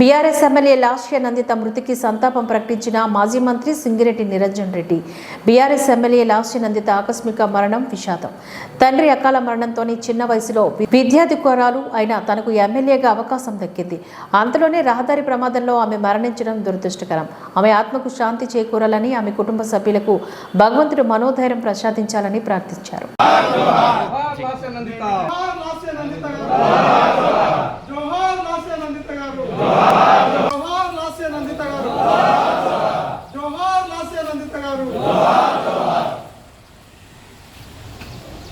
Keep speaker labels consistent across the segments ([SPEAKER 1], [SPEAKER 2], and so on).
[SPEAKER 1] BRS MLA Lasya Nanditha మృతికి సంతాపం ప్రకటించిన మాజీ మంత్రి సింగిరెడ్డి నిరంజన్ రెడ్డి. బీఆర్ఎస్ ఎమ్మెల్యే లాస్య నందిత ఆకస్మిక మరణం విషాదం. తండ్రి అకాల మరణంతోనే చిన్న వయసులో విద్యాధికారాలు అయిన తనకు ఎమ్మెల్యేగా అవకాశం దక్కింది. అంతలోనే రహదారి ప్రమాదంలో ఆమె మరణించడం దురదృష్టకరం. ఆమె ఆత్మకు శాంతి చేకూరాలని ఆమె కుటుంబ సభ్యులకు భగవంతుడు మనోధైర్యం ప్రసాదించాలని ప్రార్థించారు
[SPEAKER 2] జోహార్ లాస్య నందిత జోహార్ లాస్య నందిత గారు జోహార్ లాస్య నందిత గారు జోహార్ లాస్య నందిత గారు జోహార్ లాస్య నందిత గారు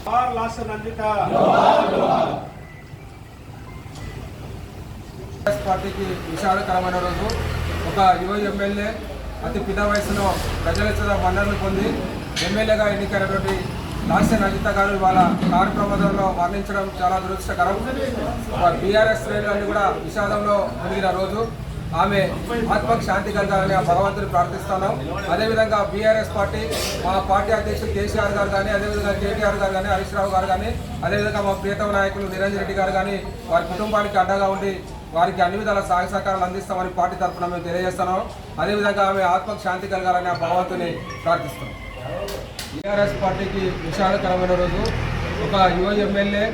[SPEAKER 2] జోహార్ లాస్య నందిత
[SPEAKER 3] కాంగ్రెస్ పార్టీకి విషాదకరమైన రోజు. ఒక యువ ఎమ్మెల్యే అతి పిద వయసులో ప్రజల చేత మన్ననలు పొంది ఎమ్మెల్యేగా ఎన్నికైనటువంటి లాస్య నజిత గారు వాళ్ళ కారు ప్రమాదంలో మరణించడం చాలా దురదృష్టకరం. బీఆర్ఎస్ శ్రేణులన్నీ కూడా విషాదంలో మునిగిన రోజు. ఆమె ఆత్మకు శాంతి కలగాలని ఆ భగవంతుని ప్రార్థిస్తున్నాం. అదేవిధంగా బీఆర్ఎస్ పార్టీ మా పార్టీ అధ్యక్షులు కేసీఆర్ గారు కానీ అదేవిధంగా కేటీఆర్ గారు కానీ హరీష్ రావు గారు కానీ అదేవిధంగా మా ప్రియతమ నాయకులు నిరంజన్ రెడ్డి గారు కానీ వారి కుటుంబానికి అండగా ఉండి వారికి అన్ని విధాల సహాయ సహకారాలు అందిస్తామని పార్టీ తరఫున మేము తెలియజేస్తున్నాం. అదేవిధంగా ఆమె ఆత్మకు శాంతి కలగాలని ఆ భగవంతుని ప్రార్థిస్తున్నాం. టీఆర్ఎస్ పార్టీకి విషాదకరమైన రోజు. ఒక యువ ఎమ్మెల్యే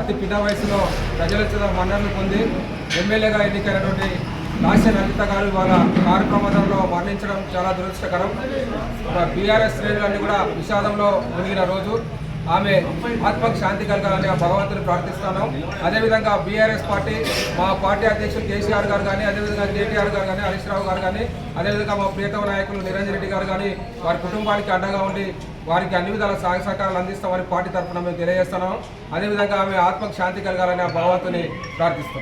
[SPEAKER 3] అతి పిన్న వయసులో ప్రజల చేత మన్ననలు పొంది ఎమ్మెల్యేగా ఎన్నికైనటువంటి లాస్య లలిత గారు ఇవాళ కారు ప్రమాదంలో మరణించడం చాలా దురదృష్టకరం. బీఆర్ఎస్ శ్రేణులన్నీ కూడా విషాదంలో మునిగిన రోజు. ఆమె ఆత్మకు శాంతి కలగాలని భగవంతుని ప్రార్థిస్తాను అదేవిధంగా బీఆర్ఎస్ పార్టీ మా పార్టీ అధ్యక్షులు కేసీఆర్ గారు కానీ అదేవిధంగా కేటీఆర్ గారు కానీ హరీష్ రావు గారు కానీ అదేవిధంగా మా ప్రియతమ నాయకులు నిరంజన్ రెడ్డి గారు కానీ వారి కుటుంబానికి అండగా ఉండి వారికి అన్ని విధాల సహాయ సహకారాలు అందిస్తామని పార్టీ తరఫున మేము తెలియజేస్తున్నాం. అదేవిధంగా ఆమె ఆత్మకు శాంతి కలగాలని భగవంతుని ప్రార్థిస్తాం